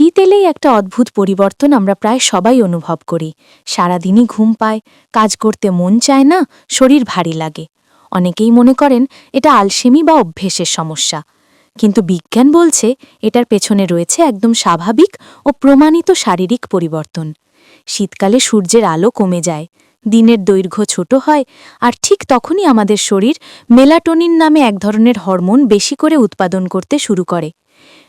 শীত এলেই একটা অদ্ভুত পরিবর্তন আমরা প্রায় সবাই অনুভব করি। সারাদিনই ঘুম পায়, কাজ করতে মন চায় না, শরীর ভারী লাগে। অনেকেই মনে করেন এটা আলসেমি বা অভ্যেসের সমস্যা। কিন্তু বিজ্ঞান বলছে এটার পেছনে রয়েছে একদম স্বাভাবিক ও প্রমাণিত শারীরিক পরিবর্তন। শীতকালে সূর্যের আলো কমে যায়, দিনের দৈর্ঘ্য ছোট হয়, আর ঠিক তখনই আমাদের শরীর মেলাটোনিন নামে এক ধরনের হরমোন বেশি করে উৎপাদন করতে শুরু করে।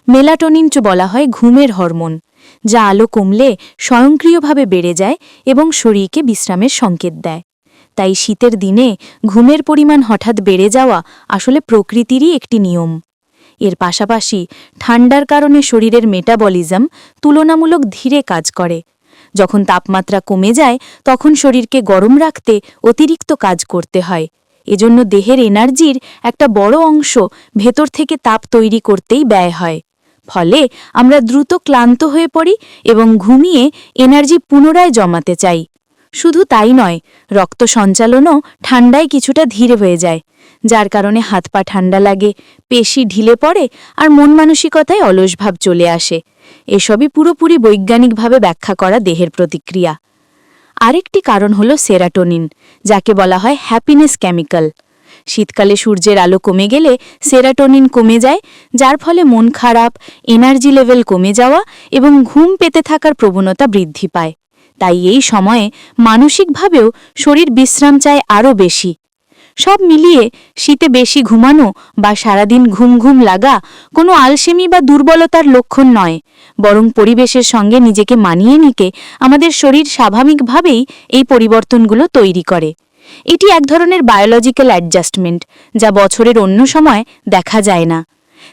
মেলাটোনিন বলা হয় ঘুমের হরমোন, যা আলো কমলে স্বয়ংক্রিয়ভাবে বেড়ে যায় এবং শরীরকে বিশ্রামের সংকেত দেয়। তাই শীতের দিনে ঘুমের পরিমাণ হঠাৎ বেড়ে যাওয়া আসলে প্রকৃতিরই একটি নিয়ম। এর পাশাপাশি ঠান্ডার কারণে শরীরের মেটাবলিজম তুলনামূলক ধীরে কাজ করে। যখন তাপমাত্রা কমে যায়, তখন শরীরকে গরম রাখতে অতিরিক্ত কাজ করতে হয়। এজন্য দেহের এনার্জির একটা বড় অংশ ভেতর থেকে তাপ তৈরি করতেই ব্যয় হয়। ফলে আমরা দ্রুত ক্লান্ত হয়ে পড়ি এবং ঘুমিয়ে এনার্জি পুনরায় জমাতে চাই। শুধু তাই নয়, রক্ত সঞ্চালনও ঠান্ডায় কিছুটা ধীরে হয়ে যায়, যার কারণে হাত পা ঠান্ডা লাগে, পেশি ঢিলে পড়ে আর মন মানসিকতায় অলসভাব চলে আসে। এসবই পুরোপুরি বৈজ্ঞানিকভাবে ব্যাখ্যা করা দেহের প্রতিক্রিয়া। আরেকটি কারণ হল সেরাটোনিন, যাকে বলা হয় হ্যাপিনেস কেমিক্যাল। শীতকালে সূর্যের আলো কমে গেলে সেরাটোনিন কমে যায়, যার ফলে মন খারাপ, এনার্জি লেভেল কমে যাওয়া এবং ঘুম পেতে থাকার প্রবণতা বৃদ্ধি পায়। তাই এই সময়ে মানসিকভাবেও শরীর বিশ্রাম চায় আরও বেশি। সব মিলিয়ে শীতে বেশি ঘুমানো বা সারাদিন ঘুম ঘুম লাগা কোনো আলসেমি বা দুর্বলতার লক্ষণ নয়। বরং পরিবেশের সঙ্গে নিজেকে মানিয়ে নিতে আমাদের শরীর স্বাভাবিকভাবেই এই পরিবর্তনগুলো তৈরি করে। এটি এক ধরনের বায়োলজিক্যাল অ্যাডজাস্টমেন্ট যা বছরের অন্য সময় দেখা যায় না।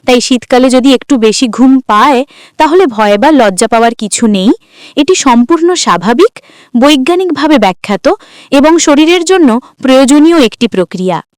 তাই শীতকালে যদি একটু বেশি ঘুম পায়, তাহলে ভয় বা লজ্জা পাওয়ার কিছু নেই। এটি সম্পূর্ণ স্বাভাবিক, বৈজ্ঞানিকভাবে ব্যাখ্যাত এবং শরীরের জন্য প্রয়োজনীয় একটি প্রক্রিয়া।